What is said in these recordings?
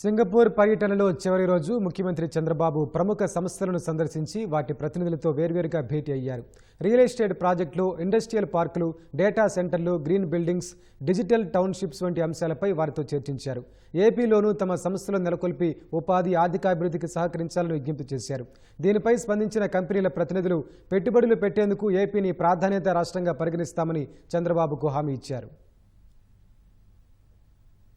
Singapore పర్యటనలో చివరి రోజు ముఖ్యమంత్రి చంద్రబాబు ప్రముఖ సంస్థలను సందర్శించి వాటి ప్రతినిధులతో వేర్వేరుగా భేటీ అయ్యారు. రియల్ ఎస్టేట్ ప్రాజెక్టులు ఇండస్ట్రియల్ పార్కులు డేటా సెంటర్లు గ్రీన్ బిల్డింగ్స్ డిజిటల్ టౌన్షిప్స్ వంటి అంశాలపై వారితో చర్చించారు. ఏపీలోనూ తమ సంస్థలు నెలకొల్పి ఉపాధి ఆర్థికాభివృద్ధికి సహకరించాలని విజ్ఞప్తి చేశారు. దీనిపై స్పందించిన కంపెనీల ప్రతినిధులు పెట్టుబడులు పెట్టేందుకు ఏపీని ప్రాధాన్యత రాష్ట్రంగా పరిగణిస్తామని చంద్రబాబుకు హామీ ఇచ్చారు.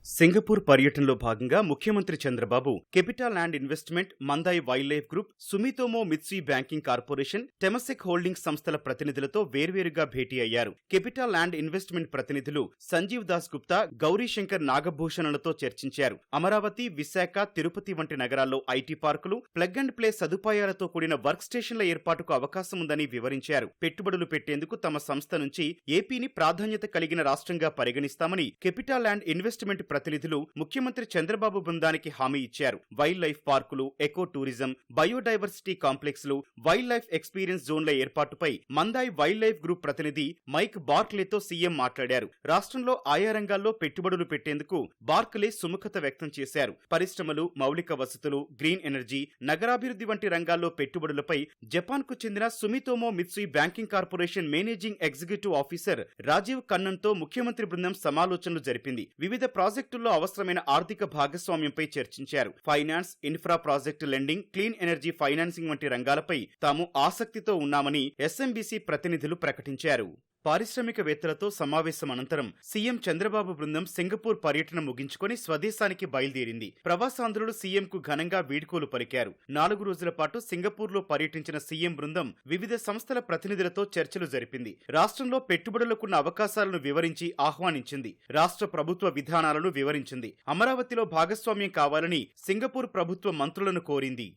సింగపూర్ పర్యటనలో భాగంగా ముఖ్యమంత్రి Chandrababu CapitaLand investment Mandai wildlife group Sumitomo Mitsui banking corporation Temasek holdings సంస్థల ప్రతినిధులతో వేర్వేరుగా భేటీ అయ్యారు. కెపిటల్ ల్యాండ్ ఇన్వెస్ట్మెంట్ ప్రతినిధులు సంజీవ్ దాస్ గుప్తా గౌరీశంకర్ నాగభూషణలతో చర్చించారు. అమరావతి విశాఖ తిరుపతి వంటి నగరాల్లో ఐటీ పార్కులు ప్లగ్ అండ్ ప్లే సదుపాయాలతో కూడిన వర్క్ స్టేషన్ల ఏర్పాటుకు అవకాశం ఉందని వివరించారు. పెట్టుబడులు పెట్టేందుకు తమ సంస్థ నుంచి ఏపీని ప్రాధాన్యత కలిగిన రాష్ట్రంగా పరిగణిస్తామని కెపిటల్ ల్యాండ్ ఇన్వెస్ట్మెంట్ ప్రతినిధులు ముఖ్యమంత్రి చంద్రబాబు బృందానికి హామీ ఇచ్చారు. వైల్డ్ లైఫ్ పార్కులు ఎకో టూరిజం బయోడైవర్సిటీ కాంప్లెక్స్లు వైల్డ్ లైఫ్ ఎక్స్పీరియన్స్ జోన్ల ఏర్పాటుపై మందాయ్ వైల్డ్ లైఫ్ గ్రూప్ ప్రతినిధి మైక్ బార్క్లేతో సీఎం మాట్లాడారు. రాష్ట్రంలో ఆయా రంగాల్లో పెట్టుబడులు పెట్టేందుకు బార్క్లే సుముఖత వ్యక్తం చేశారు. పరిశ్రమలు మౌలిక వసతులు గ్రీన్ ఎనర్జీ నగరాభివృద్ధి వంటి రంగాల్లో పెట్టుబడులపై జపాన్కు చెందిన Sumitomo Mitsui banking corporation managing executive officer Rajeev కన్నన్తో ముఖ్యమంత్రి బృందం సమాలోచనలు జరిపింది. వివిధ ప్రాజెక్టుల్లో అవసరమైన ఆర్థిక భాగస్వామ్యంపై చర్చించారు. Finance infra project lending clean energy financing వంటి రంగాలపై తాము ఆసక్తితో ఉన్నామని ఎస్ఎంబీసీ ప్రతినిధులు ప్రకటించారు. పారిశ్రామికవేత్తలతో సమావేశం అనంతరం సీఎం చంద్రబాబు బృందం సింగపూర్ పర్యటన ముగించుకొని స్వదేశానికి బయలుదేరింది. ప్రవాసాంధ్రులు సీఎంకు ఘనంగా వీడ్కోలు పలికారు. నాలుగు రోజుల పాటు సింగపూర్లో పర్యటించిన సీఎం బృందం వివిధ సంస్థల ప్రతినిధులతో చర్చలు జరిపింది. రాష్ట్రంలో పెట్టుబడులకున్న అవకాశాలను వివరించి ఆహ్వానించింది. రాష్ట్ర ప్రభుత్వ విధానాలను వివరించింది. అమరావతిలో భాగస్వామ్యం కావాలని సింగపూర్ ప్రభుత్వ మంత్రులను కోరింది.